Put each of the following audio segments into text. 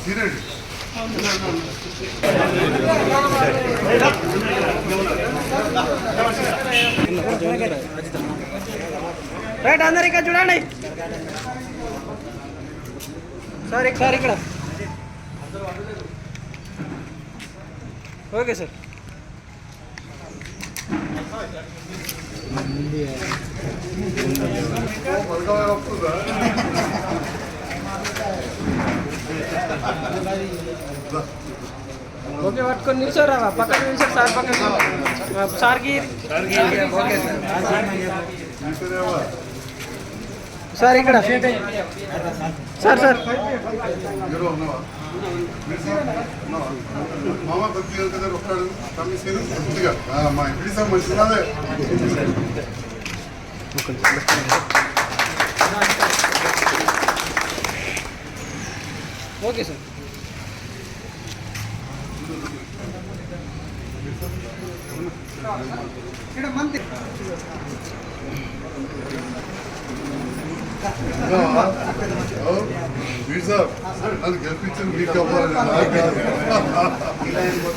తినండి రైట్ అందరు ఇక్కడ చూడండి సార్ సార్ ఇక్కడ ఓకే సార్ వర్గాలు వస్తుందా ఓకే పట్టుకొని నిల్చోరా పక్కన నిల్చో సార్ పక్కన సార్కి ఓకే సార్ మీరేవా సార్ ఇక్కడ సార్ సార్ మీరు ఉన్నావా ఉన్నావా? మామ కొద్దిగా కదా ఒక్కడు కమిషన్ కొద్దిగా ఆ, మా ఇంటి సంబంధించినదే ఓకే సార్. ఇక్కడ మంత్రి నన్ను గెలిపించింది మీకు అవ్వాలి నాకు కాదు.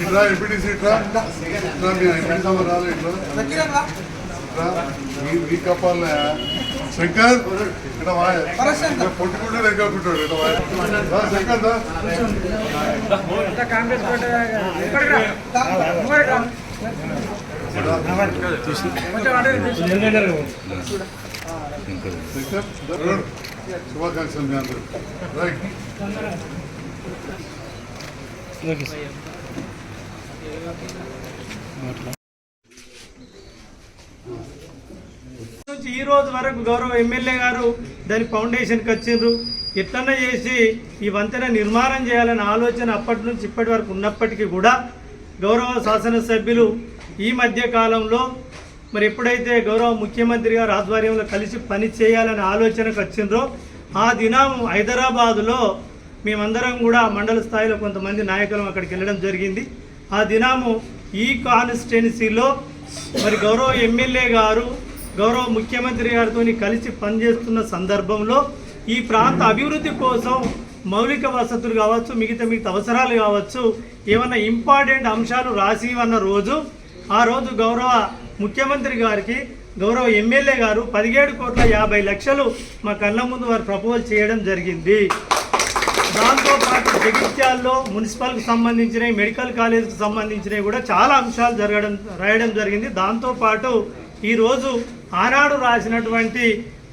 ఇట్రా ఎంపీటీసీ ఇట్రా ఇట్లా మీ ఎంపీటీ సభ రాలే ఇట్లా మీ- మీకు అప్పాలే శంకర్ ఇక్కడ వాయ పొట్టుకుంటే లెక్కకుంటాడు శంకర్ కాంగ్రెస్ శుభాకాంక్షలు మీ అందరూ రైట్ నుంచి ఈ రోజు వరకు గౌరవ ఎమ్మెల్యే గారు దాని ఫౌండేషన్కి వచ్చిండ్రు. ఎట్లన్నా చేసి ఈ వంతెన నిర్మాణం చేయాలనే ఆలోచన అప్పటి నుంచి ఇప్పటి వరకు ఉన్నప్పటికీ కూడా గౌరవ శాసనసభ్యులు ఈ మధ్య కాలంలో మరి ఎప్పుడైతే గౌరవ ముఖ్యమంత్రి గారు ఆధ్వర్యంలో కలిసి పని చేయాలనే ఆలోచనకు వచ్చిందో ఆ దినం హైదరాబాదులో మేమందరం కూడా మండల స్థాయిలో కొంతమంది నాయకులు అక్కడికి వెళ్ళడం జరిగింది. ఆ దినము ఈ కాన్స్టిట్యున్సీలో మరి గౌరవ ఎమ్మెల్యే గారు గౌరవ ముఖ్యమంత్రి గారితో కలిసి పనిచేస్తున్న సందర్భంలో ఈ ప్రాంత అభివృద్ధి కోసం మౌలిక వసతులు కావచ్చు మిగతా మిగతా అవసరాలు కావచ్చు ఏమన్నా ఇంపార్టెంట్ అంశాలు రాసి అన్న రోజు ఆ రోజు గౌరవ ముఖ్యమంత్రి గారికి గౌరవ ఎమ్మెల్యే గారు పదిహేడు కోట్ల యాభై లక్షలు మా కళ్ళ ముందు వారు ప్రపోజల్ చేయడం జరిగింది. దాంతోపాటు జగిత్యాల్లో మున్సిపల్కి సంబంధించినవి మెడికల్ కాలేజ్కి సంబంధించినవి కూడా చాలా అంశాలు జరగడం రాయడం జరిగింది. దాంతోపాటు ఈరోజు ఆనాడు రాసినటువంటి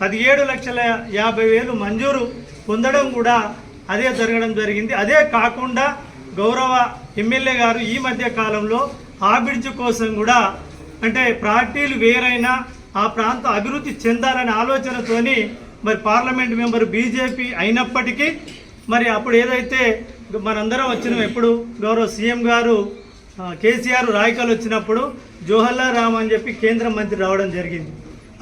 పదిహేడు లక్షల యాభై వేలు మంజూరు పొందడం కూడా అదే జరగడం జరిగింది. అదే కాకుండా గౌరవ ఎమ్మెల్యే గారు ఈ మధ్య కాలంలో ఆ బ్రిడ్జ్ కోసం కూడా అంటే పార్టీలు వేరైనా ఆ ప్రాంతం అభివృద్ధి చెందాలనే ఆలోచనతోని మరి పార్లమెంట్ మెంబర్ బీజేపీ అయినప్పటికీ మరి అప్పుడు ఏదైతే మనందరం వచ్చినాం ఎప్పుడు గౌరవ సీఎం గారు కేసీఆర్ రాయకల్ వచ్చినప్పుడు జవహర్లాల్ రామ్ అని చెప్పి కేంద్ర మంత్రి రావడం జరిగింది.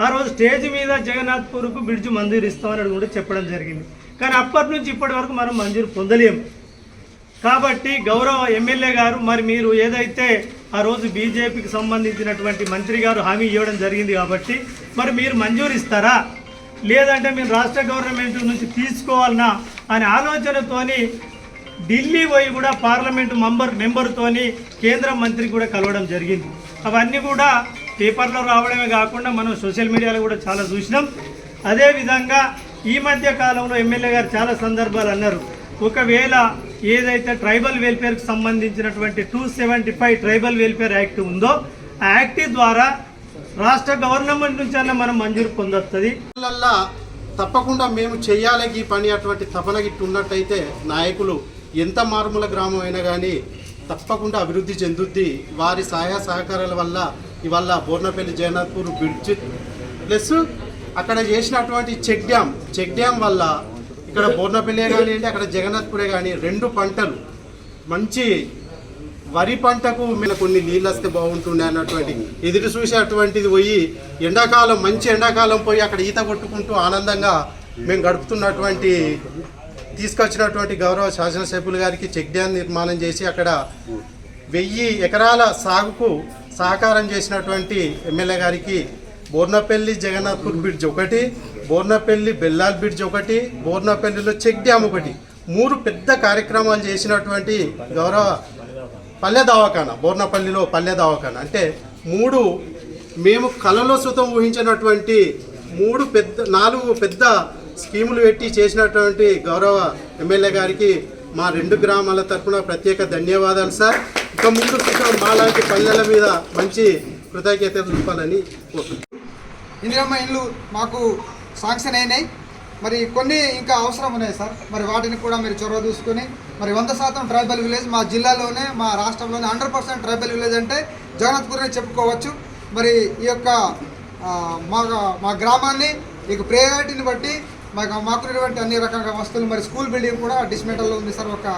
ఆ రోజు స్టేజ్ మీద జగన్నాథ్పూర్కు బ్రిడ్జ్ మంజూరు ఇస్తామని కూడా చెప్పడం జరిగింది. కానీ అప్పటి నుంచి ఇప్పటి వరకు మనం మంజూరు పొందలేము. కాబట్టి గౌరవ ఎమ్మెల్యే గారు మరి మీరు ఏదైతే ఆ రోజు బీజేపీకి సంబంధించినటువంటి మంత్రి గారు హామీ ఇవ్వడం జరిగింది కాబట్టి మరి మీరు మంజూరు ఇస్తారా? లేదంటే మీరు రాష్ట్ర గవర్నమెంట్ నుంచి తీసుకోవాలనా? అనే ఆలోచనతోని ఢిల్లీ పోయి కూడా పార్లమెంటు మెంబర్ మెంబర్తోని కేంద్ర మంత్రి కూడా కలవడం జరిగింది. అవన్నీ కూడా పేపర్లో రావడమే కాకుండా మనం సోషల్ మీడియాలో కూడా చాలా చూసినాం. అదేవిధంగా ఈ మధ్య కాలంలో ఎమ్మెల్యే గారు చాలా సందర్భాలు అన్నారు. ఒకవేళ ఏదైతే ట్రైబల్ వెల్ఫేర్కి సంబంధించినటువంటి two seventy five tribal welfare act ఉందో ఆ యాక్ట్ ద్వారా రాష్ట్ర గవర్నమెంట్ నుంచి అన్న మనం మంజూరు పొందొస్తుంది తప్పకుండా మేము చేయాలి ఈ పని అటువంటి తపన గిట్టు ఉన్నట్టయితే నాయకులు ఎంత మారుమూల గ్రామం అయినా కానీ తప్పకుండా అభివృద్ధి చెందుద్ది. వారి సహాయ సహకారాల వల్ల ఇవాళ బోర్నపల్లి జగన్నాథ్పూర్ బ్రిడ్జ్ ప్లస్ అక్కడ చేసినటువంటి చెక్ డ్యామ్ చెక్ డ్యామ్ వల్ల ఇక్కడ బోర్నపల్లి కానివ్వండి అక్కడ జగన్నాథ్పురే కానీ రెండు పంటలు. మంచి వరి పంటకు మీద కొన్ని నీళ్ళు వస్తే బాగుంటుండే అన్నటువంటి ఎదురు చూసేటువంటిది పోయి ఎండాకాలం మంచి ఎండాకాలం పోయి అక్కడ ఈత కొట్టుకుంటూ ఆనందంగా మేము గడుపుతున్నటువంటి తీసుకొచ్చినటువంటి గౌరవ శాసనసభ్యులు గారికి చెక్ డ్యాం నిర్మాణం చేసి అక్కడ వెయ్యి ఎకరాల సాగుకు సహకారం చేసినటువంటి ఎమ్మెల్యే గారికి బోర్నపల్లి జగన్నాథ్పూర్ బ్రిడ్జ్ ఒకటి బోర్నపల్లి బెల్లాల్ బ్రిడ్జ్ ఒకటి బోర్నపల్లిలో చెక్ డ్యామ్ ఒకటి. మూడు పెద్ద కార్యక్రమాలు చేసినటువంటి గౌరవ పల్లె దవాఖాన బోర్నపల్లిలో పల్లె దవాఖాన. అంటే మూడు మేము కళలో సుతం ఊహించినటువంటి మూడు పెద్ద నాలుగు పెద్ద స్కీములు పెట్టి చేసినటువంటి గౌరవ ఎమ్మెల్యే గారికి మా రెండు గ్రామాల తరఫున ప్రత్యేక ధన్యవాదాలు సార్. ఇక ముందు సుతం మాలాంటి పల్లెల మీద మంచి కృతజ్ఞత చూపాలని ఇందిరమ్మ ఇల్లు మాకు శాంక్షన్ అయినాయి. మరి కొన్ని ఇంకా అవసరం ఉన్నాయి సార్. మరి వాటిని కూడా మీరు చొరవ చూసుకొని మరి వంద శాతం ట్రైబల్ విలేజ్ మా జిల్లాలోనే మా రాష్ట్రంలోనే హండ్రెడ్ పర్సెంట్ ట్రైబల్ విలేజ్ అంటే జగన్నాథ్పూర్ని చెప్పుకోవచ్చు. మరి ఈ యొక్క మా మా గ్రామాన్ని ఇక ప్రయారిటీని బట్టి మాకు మాకున్నటువంటి అన్ని రకాల వస్తువులు మరి స్కూల్ బిల్డింగ్ కూడా డిస్మెంటల్లో ఉంది సార్ ఒక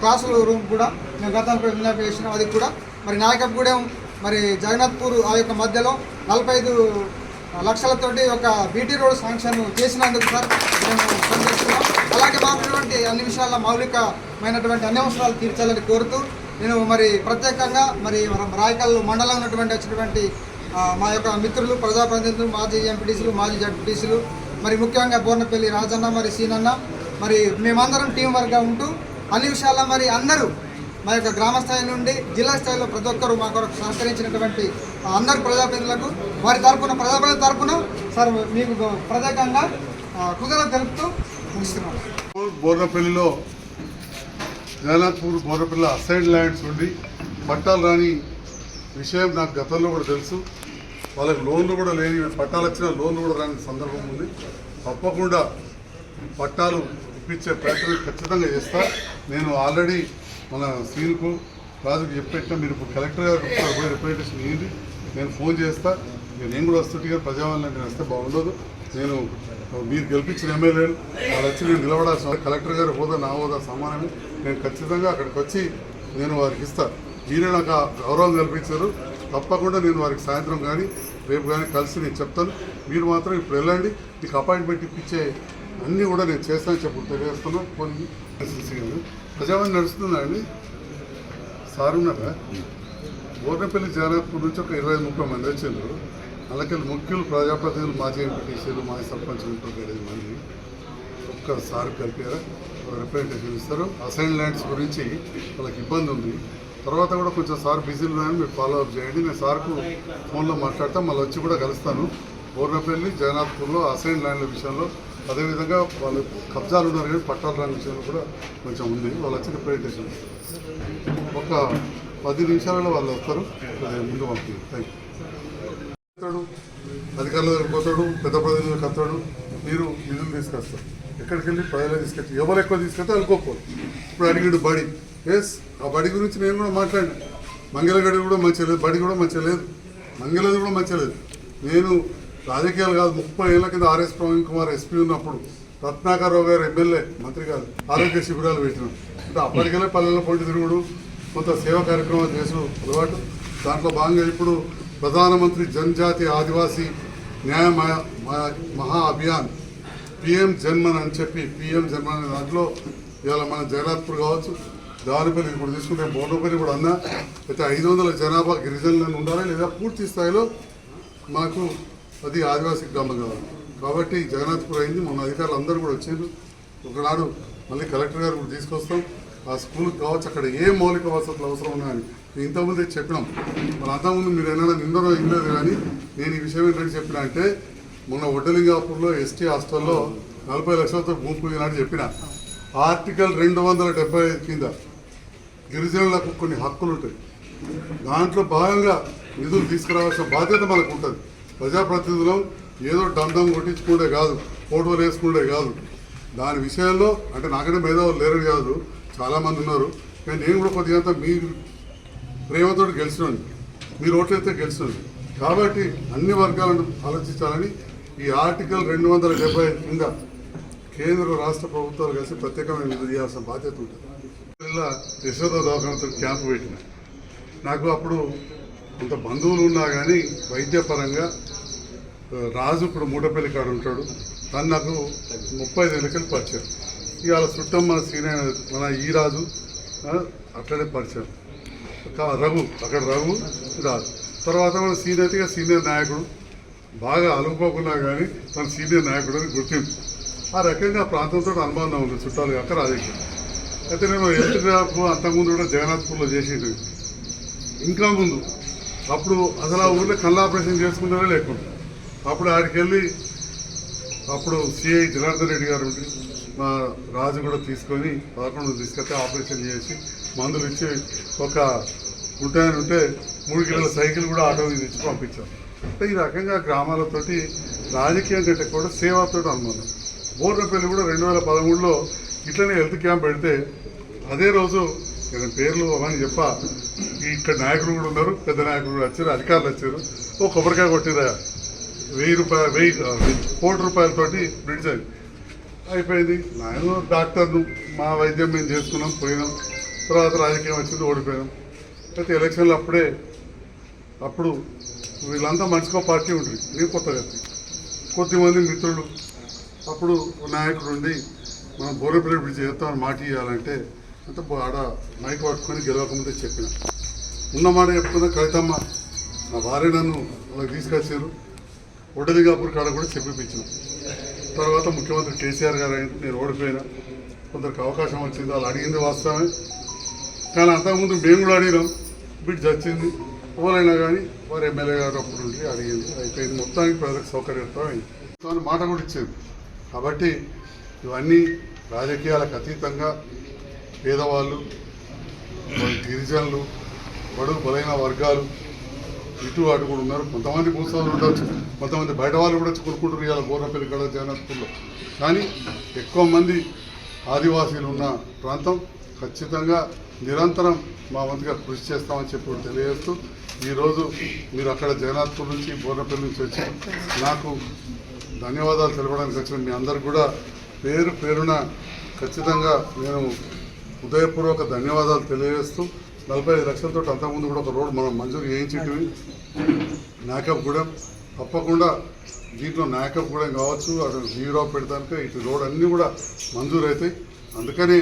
క్లాసుల రూమ్ కూడా మేము గతంలో కూడా విన్నపం చేసినాం అది కూడా. మరి నాయకగూడెం మరి జగన్నాథ్పూర్ ఆ యొక్క మధ్యలో నలభై ఐదు లక్షలతోటి ఒక బీటీ రోడ్ శాంక్షన్ చేసినందుకు సార్ మేము పనిచేస్తున్నాం అలాగే మాకున్నటువంటి అన్ని విషయాల మౌలికమైనటువంటి అన్ని అవసరాలు తీర్చాలని కోరుతూ నేను మరి ప్రత్యేకంగా మరి మన రాయకల్ మండలం ఉన్నటువంటి వచ్చినటువంటి మా యొక్క మిత్రులు ప్రజాప్రతినిధులు మాజీ ఎంపీటీసీలు మాజీ జడ్పీటీసీలు మరి ముఖ్యంగా బోర్నపల్లి రాజన్న మరి సీనన్న మరి మేమందరం టీం వర్క్గా ఉంటూ అన్ని విషయాల్లో మరి అందరూ మా యొక్క గ్రామ స్థాయి నుండి జిల్లా స్థాయిలో ప్రతి ఒక్కరూ మా కొరకు సహకరించినటువంటి అందరు ప్రజాప్రతినిధులకు వారి తరపున ప్రజాప్రతి తరపున సార్ మీకు ప్రత్యేకంగా కృతజ్ఞత తెలుపుతూ ముగిస్తున్నాం. బోర్నపల్లిలో జగన్నాథ్పూర్ బోర్నపల్లి అసైడ్ ల్యాండ్స్ ఉండి పట్టాలు రాని విషయం నాకు గతంలో కూడా తెలుసు. వాళ్ళకి లోన్లు కూడా లేని పట్టాలు వచ్చిన లోన్లు కూడా రాని సందర్భం ఉంది. తప్పకుండా పట్టాలు ఇప్పించే ప్రయత్నం ఖచ్చితంగా చేస్తా. నేను ఆల్రెడీ మన సీన్కు రాజుకు చెప్పేట మీరు ఇప్పుడు కలెక్టర్ గారు పోయి రిప్రజెంటేషన్ ఇవ్వండి నేను ఫోన్ చేస్తా. నేను కూడా వస్తుంటే కానీ ప్రజావాళ్ళని నేను వస్తే బాగుండదు. నేను మీరు గెలిపించిన ఎమ్మెల్యేలు వాళ్ళు వచ్చి నేను నిలబడాల్సిన కలెక్టర్ గారు హోదా నా హోదా సమానమే. నేను ఖచ్చితంగా అక్కడికి వచ్చి నేను వారికి ఇస్తా. మీరే నాకు గౌరవం కల్పించారు. తప్పకుండా నేను వారికి సాయంత్రం కానీ రేపు కానీ కలిసి నేను చెప్తాను. మీరు మాత్రం ఇప్పుడు వెళ్ళండి. మీకు అపాయింట్మెంట్ ఇప్పించే అన్నీ కూడా నేను చేస్తానని చెప్పి తెలియజేస్తున్నా కొన్ని ప్రజావాణి నడుస్తుందా అండి సారున్నారా బోర్నపల్లి జగన్నాథ్పూర్ నుంచి ఒక ఇరవై ముప్పై మంది వచ్చారు. అలాగే ముఖ్యులు ప్రజాప్రతినిధులు మాజీ ఎంపీటీసీలు మాజీ సర్పంచులు ఉంటారు ఇరవై మంది ఒక్కసారి కలిపారా? రిప్రజెంటేషన్ ఇస్తారు. అసైన్ ల్యాండ్స్ గురించి వాళ్ళకి ఇబ్బంది ఉంది. తర్వాత కూడా కొంచెం సార్ బిజీలు ఉన్నాయని మీరు ఫాలో అప్ చేయండి. నేను సార్కు ఫోన్లో మాట్లాడతా మళ్ళీ వచ్చి కూడా కలుస్తాను. బోర్నపల్లి జగన్నాథ్పూర్లో అసైన్ ల్యాండ్ల విషయంలో అదేవిధంగా వాళ్ళు కబ్జాలు ఉన్నారు కానీ పట్టాలు రాని విషయంలో కూడా కొంచెం ఉంది. వాళ్ళు వచ్చి రిప్రజెంటేషన్ ఒక పది నిమిషాలలో వాళ్ళు వస్తారు. ముందు వాళ్ళకి థ్యాంక్ యూ అధికారుల దగ్గరికి పోతాడు పెద్ద ప్రజలకు వస్తాడు. మీరు నిధులు తీసుకొస్తారు. ఎక్కడికి వెళ్ళి ప్రజలు తీసుకొచ్చి ఎవరు ఎక్కువ తీసుకొస్తే అనుకోకూడదు. ఇప్పుడు అడిగాడు బడి. ఎస్ ఆ బడి గురించి నేను కూడా మాట్లాడినా. మంగళగడి కూడా మంచిగా లేదు బడి కూడా మంచిగా లేదు. మంగళది కూడా మంచిగా లేదు. నేను రాజకీయాలు కాదు. ముప్పై ఏళ్ళ కింద ఆర్ఎస్ ప్రవీణ్ కుమార్ ఎస్పీ ఉన్నప్పుడు రత్నాకర్రావు గారు ఎమ్మెల్యే మంత్రి గారు ఆరోగ్య శిబిరాలు పెట్టినాం అంటే అప్పటికెళ్ళే పల్లెల్లో పొంటి తిరుగుడు కొంత సేవా కార్యక్రమాలు చేసిన అలవాటు. దాంట్లో భాగంగా ఇప్పుడు ప్రధానమంత్రి జనజాతి ఆదివాసీ న్యాయ మహా- మహా- మహా అభియాన్ పిఎం జన్మన్ అని చెప్పి పిఎం జన్మన్ అనే దాంట్లో ఇవాళ మన జగన్నాథ్పూర్ కావచ్చు దానిపల్లి ఇప్పుడు తీసుకుంటే బోర్డపల్లి కూడా అన్నా. అయితే ఐదు వందల జనాభా గిరిజనులను ఉండాలి లేదా పూర్తి స్థాయిలో మనకు అది ఆదివాసీ గ్రామం కావాలి. కాబట్టి జగన్నాథ్పూర్ అయింది. మన అధికారులు అందరూ కూడా వచ్చారు. ఒకనాడు మళ్ళీ కలెక్టర్ గారు కూడా తీసుకొస్తాం. ఆ స్కూల్కి కావచ్చు అక్కడ ఏ మౌలిక వసతులు అవసరం ఉన్నాయని నేను ఇంతకుముందే చెప్పినాం. మన అంతకుముందు మీరు ఏమైనా నిందరో ఇల్లలేదు కానీ నేను ఈ విషయం ఏంటంటే చెప్పిన అంటే మొన్న వడ్డలింగాపూర్లో ఎస్టీ హాస్టల్లో నలభై లక్షలతో భూమి పూజినాడు చెప్పిన. ఆర్టికల్ రెండు వందల డెబ్బై ఐదు కింద గిరిజనులకు కొన్ని హక్కులు ఉంటాయి. దాంట్లో భాగంగా నిధులు తీసుకురావాల్సిన బాధ్యత మనకు ఉంటుంది. ప్రజాప్రతినిధులం ఏదో దండం కొట్టించుకుంటే కాదు ఫోటోలు వేసుకుంటే కాదు. దాని విషయంలో అంటే నాకంటే మేధావులు లేరని కాదు చాలామంది ఉన్నారు. కానీ నేను కూడా కొద్దిగా మీ ప్రేమతో గెలిచినాను. మీరు ఓట్లయితే గెలిచినాను. కాబట్టి అన్ని వర్గాలను ఆలోచించాలని ఈ ఆర్టికల్ రెండు వందల డెబ్బై కింద కేంద్ర రాష్ట్ర ప్రభుత్వాలు కలిసి ప్రత్యేకమైన నిధులు చేయాల్సిన బాధ్యత ఉంటుంది. ఇలా యశోద దవాఖానతో క్యాంపు పెట్టిన. నాకు అప్పుడు కొంత బంధువులు ఉన్నా కానీ వైద్యపరంగా రాజు ఇప్పుడు మూటపల్లి కాడు ఉంటాడు. తను నాకు ముప్పై ఐదు ఎన్నికలు పరిచయం. ఇవాళ చుట్టమ్మ సీనియర్ మన ఈ రాజు అట్లనే పరిచయం. రఘు అక్కడ రఘు రాజు. తర్వాత మన సీనియర్గా సీనియర్ నాయకుడు. బాగా అలుపుకోకున్నా కానీ తన సీనియర్ నాయకుడు అని గుర్తింపు. ఆ రకంగా ప్రాంతంతో అనుబంధం ఉంది చుట్టాలు కాక రాజకీయం అయితే నేను హెల్త్ అంతకుముందు కూడా జగన్నాథ్పూర్లో చేసేది ఇంకా ముందు అప్పుడు అసలు ఆ ఊళ్ళో కళ్ళ ఆపరేషన్ చేసుకున్నారే లేకుండా అప్పుడు ఆడికి వెళ్ళి అప్పుడు సిఐ జనార్దన్ రెడ్డి గారు ఉండి మా రాజు కూడా తీసుకొని పదకొండు తీసుకొస్తే ఆపరేషన్ చేసి మందులు ఇచ్చి ఒక ఉంటాయని ఉంటే మూడు కిలోల సైకిల్ కూడా ఆటో మీద ఇచ్చి పంపించాం అంటే ఈ రకంగా గ్రామాలతోటి రాజకీయం కంటే కూడా సేవతో అనుమానం. బోర్నపల్లి కూడా రెండు వేల పదమూడులో ఇట్లనే హెల్త్ క్యాంప్ పెడితే అదే రోజు నేను పేర్లు అవన్నీ చెప్ప ఇక్కడ నాయకులు కూడా ఉన్నారు పెద్ద నాయకులు కూడా వచ్చారు అధికారులు వచ్చారు. ఓ కొబ్బరికాయ కొట్టిరా వెయ్యి రూపాయలు వెయ్యి కోటి రూపాయలతోటి బ్రిడ్జ్ అది అయిపోయింది. నేను డాక్టర్ను మా వైద్యం మేము చేసుకున్నాం పోయినాం. తర్వాత రాజకీయం వచ్చింది ఓడిపోయినాం. అయితే ఎలక్షన్లు అప్పుడే అప్పుడు వీళ్ళంతా మంచిగా పార్టీ ఉంటుంది నేను కొత్తగా కొద్దిమంది మిత్రులు. అప్పుడు నాయకుడు ఉండి మనం బోరేపల్లి బ్రిడ్జ్ చేస్తామని మాట ఇవ్వాలంటే అంటే ఆడ మైక్ పట్టుకొని గెలవకముందే చెప్పిన. ఉన్న మాట చెప్తున్నా కవితమ్మ. నా భార్య నన్ను వాళ్ళకి తీసుకొచ్చారు. ఒడలిగాపూర్ కాడ కూడా చెప్పిపించిన. తర్వాత ముఖ్యమంత్రి కేసీఆర్ గారు నేను ఓడిపోయినా. కొందరికి అవకాశం వచ్చింది వాళ్ళు అడిగింది వాస్తవమే. కానీ అంతకుముందు మేము కూడా అడిగినాం. బిడ్ వచ్చింది ఎవరైనా కానీ వారు ఎమ్మెల్యే గారు అప్పుడు ఉండి అడిగింది. అయిపోయింది. మొత్తానికి ప్రజలకు సౌకర్యంతో అయింది మాట కూడా ఇచ్చేది. కాబట్టి ఇవన్నీ రాజకీయాలకు అతీతంగా పేదవాళ్ళు గిరిజనులు బడుగు బలైన వర్గాలు ఇటు అటు కూడా ఉన్నారు. కొంతమంది భూస్వాములు ఉండవచ్చు కొంతమంది బయట వాళ్ళు కూడా కొనుక్కుంటారు ఇవాళ బోర్నపల్లి కళ జగన్నాథ్పూర్లో కానీ ఎక్కువ మంది ఆదివాసీలు ఉన్న ప్రాంతం ఖచ్చితంగా నిరంతరం మా వంతుగా కృషి చేస్తామని చెప్పి తెలియజేస్తూ ఈరోజు మీరు అక్కడ జగన్నాథ్పూర్ నుంచి బోర్నపల్లి నుంచి వచ్చి నాకు ధన్యవాదాలు తెలపడానికి వచ్చిన మీ అందరు కూడా పేరు పేరున ఖచ్చితంగా నేను హృదయపూర్వక ధన్యవాదాలు తెలియజేస్తూ నలభై ఐదు లక్షలతో అంతకుముందు కూడా ఒక రోడ్ మనం మంజూరు చేయించేటివి. నాకప్ కూడా తప్పకుండా దీంట్లో నాకప్ కూడా కావచ్చు అటు జీరో పెడతానికి ఇటు రోడ్ అన్నీ కూడా మంజూరు అవుతాయి అందుకని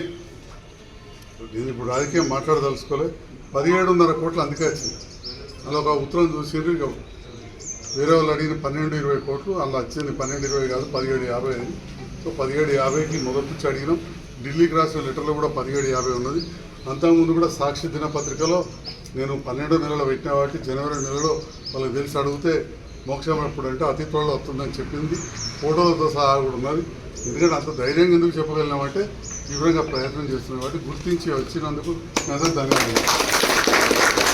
నేను ఇప్పుడు రాజకీయం మాట్లాడదలుచుకోలే. పదిహేడున్నర కోట్లు అందుకే వచ్చింది. అలా ఒక ఉత్తరం చూసిండ్రు ఇక వేరే వాళ్ళు అడిగిన పన్నెండు ఇరవై కోట్లు అలా వచ్చింది పన్నెండు ఇరవై కాదు పదిహేడు యాభై అయింది. సో పదిహేడు యాభైకి మొదటి నుంచి అడిగినాం. ఢిల్లీకి రాసిన లెటర్లో కూడా పదిహేడు యాభై ఉన్నది. అంతకుముందు కూడా సాక్షి దినపత్రికలో నేను పన్నెండో నెలలో పెట్టిన వాటి జనవరి నెలలో వాళ్ళకి తెలిసి అడిగితే మోక్షం ఎప్పుడు అంటే అతి త్వరలో వస్తుందని చెప్పింది. ఫోటోలతో సహా కూడా ఉన్నది. ఎందుకంటే అంత ధైర్యంగా ఎందుకు చెప్పగలిగినామంటే తీవ్రంగా ప్రయత్నం చేస్తున్నాం కాబట్టి గుర్తించి వచ్చినందుకు నిజంగా ధన్యవాదాలు.